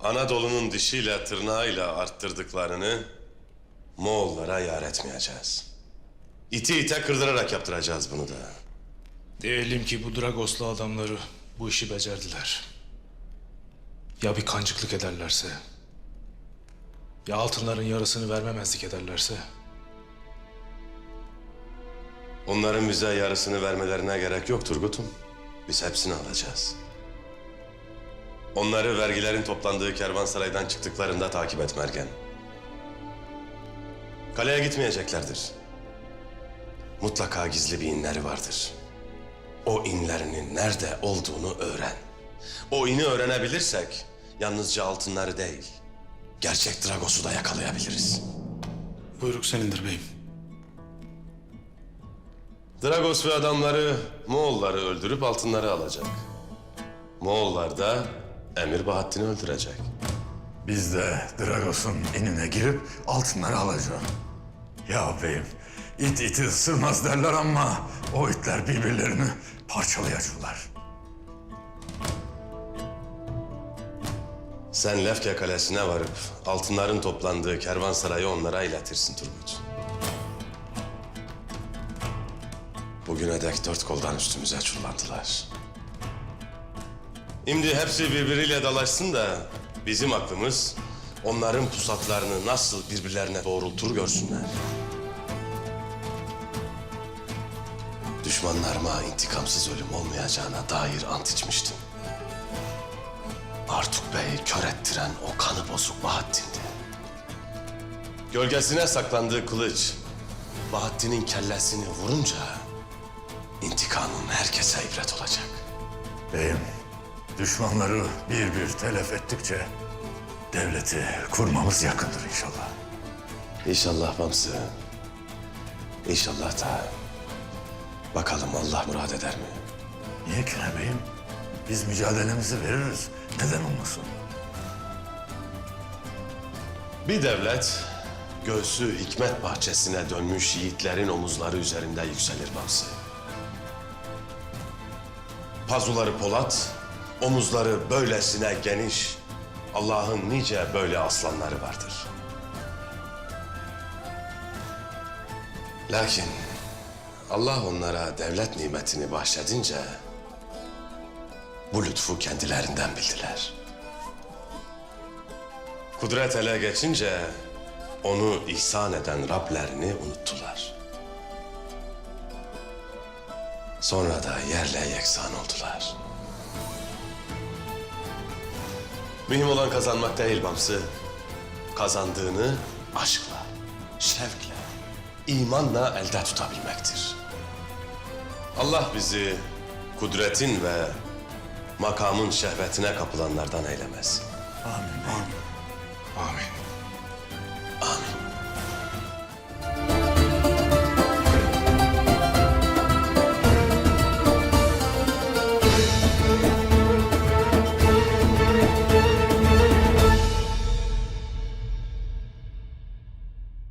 Anadolu'nun dişiyle tırnağıyla arttırdıklarını Moğollara yar etmeyeceğiz. İti ite kırdırarak yaptıracağız bunu da. Diyelim ki bu Dragoslu adamları bu işi becerdiler. Ya bir kancıklık ederlerse? Ya altınların yarısını vermemezlik ederlerse? Onların bize yarısını vermelerine gerek yok Turgut'um. Biz hepsini alacağız. Onları vergilerin toplandığı kervansaraydan çıktıklarında takip et Mergen. Kaleye gitmeyeceklerdir. Mutlaka gizli bir inleri vardır. O inlerinin nerede olduğunu öğren. O ini öğrenebilirsek yalnızca altınları değil, gerçek Dragos'u da yakalayabiliriz. Buyruk senindir beyim. Dragos ve adamları Moğolları öldürüp altınları alacak. Moğollar da Emir Bahattin'i öldürecek. Biz de Dragos'un inine girip altınları alacağız. Ya beyim, it iti ısırmaz derler ama o itler birbirlerini parçalayacaklar. Sen Lefke Kalesi'ne varıp altınların toplandığı kervansarayı onlara iletirsin Turgut. Bugüne dek dört koldan üstümüze çullandılar. Şimdi hepsi birbiriyle dalaşsın da bizim aklımız onların pusatlarını nasıl birbirlerine doğrultur görsünler. Düşmanlarıma intikamsız ölüm olmayacağına dair ant içmiştim. Artuk Bey'i kör ettiren o kanı bozuk Bahattin'di. Gölgesine saklandığı kılıç, Bahattin'in kellesini vurunca... ...intikamım herkese ibret olacak. Beyim, düşmanları bir bir telef ettikçe devleti kurmamız yakındır inşallah. İnşallah Bamsı. İnşallah da. Bakalım Allah murad eder mi? Niye beyim? Biz mücadelemizi veririz. Neden olmasın? Bir devlet göğsü hikmet bahçesine dönmüş yiğitlerin omuzları üzerinde yükselir Bamsı. Pazuları Polat, omuzları böylesine geniş, Allah'ın nice böyle aslanları vardır. Lakin Allah onlara devlet nimetini bahşedince bu lütfu kendilerinden bildiler. Kudret ele geçince onu ihsan eden Rablerini unuttular. Sonra da yerle yeksan oldular. Mühim olan kazanmak değil Bamsı. Kazandığını aşkla, şevkle, imanla elde tutabilmektir. Allah bizi kudretin ve makamın şehvetine kapılanlardan eylemesin. Amin. Amin. Amin.